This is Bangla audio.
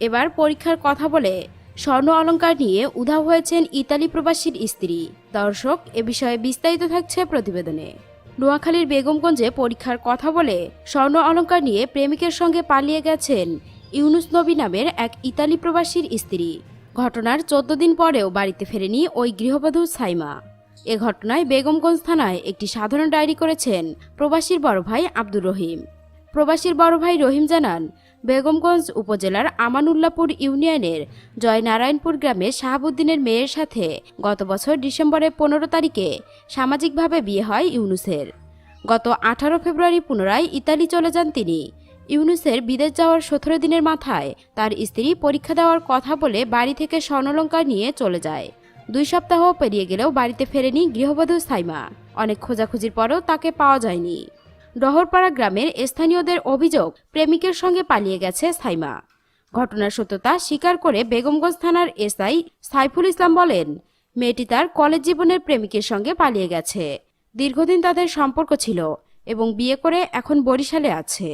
এবার পরীক্ষার কথা বলে স্বর্ণ অলংকার নিয়ে উধাও হয়েছেন ইতালি প্রবাসীর স্ত্রী। দর্শক, এ বিষয়ে বিস্তারিত থাকছে প্রতিবেদনে। নোয়াখালীর বেগমগঞ্জে পরীক্ষার কথা বলে স্বর্ণ অলংকার নিয়ে প্রেমিকের সঙ্গে পালিয়ে গেছেন ইউনুস নবী নামের এক ইতালি প্রবাসীর স্ত্রী। ঘটনার চোদ্দ দিন পরেও বাড়িতে ফেরেনি ওই গৃহবধূ সাইমা। এ ঘটনায় বেগমগঞ্জ থানায় একটি সাধারণ ডায়েরি করেছেন প্রবাসীর বড় ভাই আব্দুর রহিম। প্রবাসীর বড় ভাই রহিম জানান বেগমগঞ্জ উপজেলার আমানুল্লাপুর ইউনিয়নের জয়নারায়ণপুর গ্রামে শাহাবুদ্দিনের মেয়ের সাথে গত বছর ডিসেম্বরের পনেরো তারিখে সামাজিকভাবে বিয়ে হয় ইউনুসের। গত আঠারো ফেব্রুয়ারি পুনরায় ইতালি চলে যান তিনি। ইউনুসের বিদেশ যাওয়ার সতেরো দিনের মাথায় তার স্ত্রী পরীক্ষা দেওয়ার কথা বলে বাড়ি থেকে স্বর্ণলঙ্কার নিয়ে চলে যায়। দুই সপ্তাহ পেরিয়ে গেলেও বাড়িতে ফেরেনি গৃহবধূ সাইমা। অনেক খোঁজাখুঁজির পরেও তাকে পাওয়া যায়নি। ডহরপাড়া গ্রামের স্থানীয়দের অভিযোগ, প্রেমিকের সঙ্গে পালিয়ে গেছে সাইমা। ঘটনার সত্যতা স্বীকার করে বেগমগঞ্জ থানার এসআই সাইফুল ইসলাম বলেন, মেয়েটি তার কলেজ জীবনের প্রেমিকের সঙ্গে পালিয়ে গেছে। দীর্ঘদিন তাদের সম্পর্ক ছিল এবং বিয়ে করে এখন বরিশালে আছে।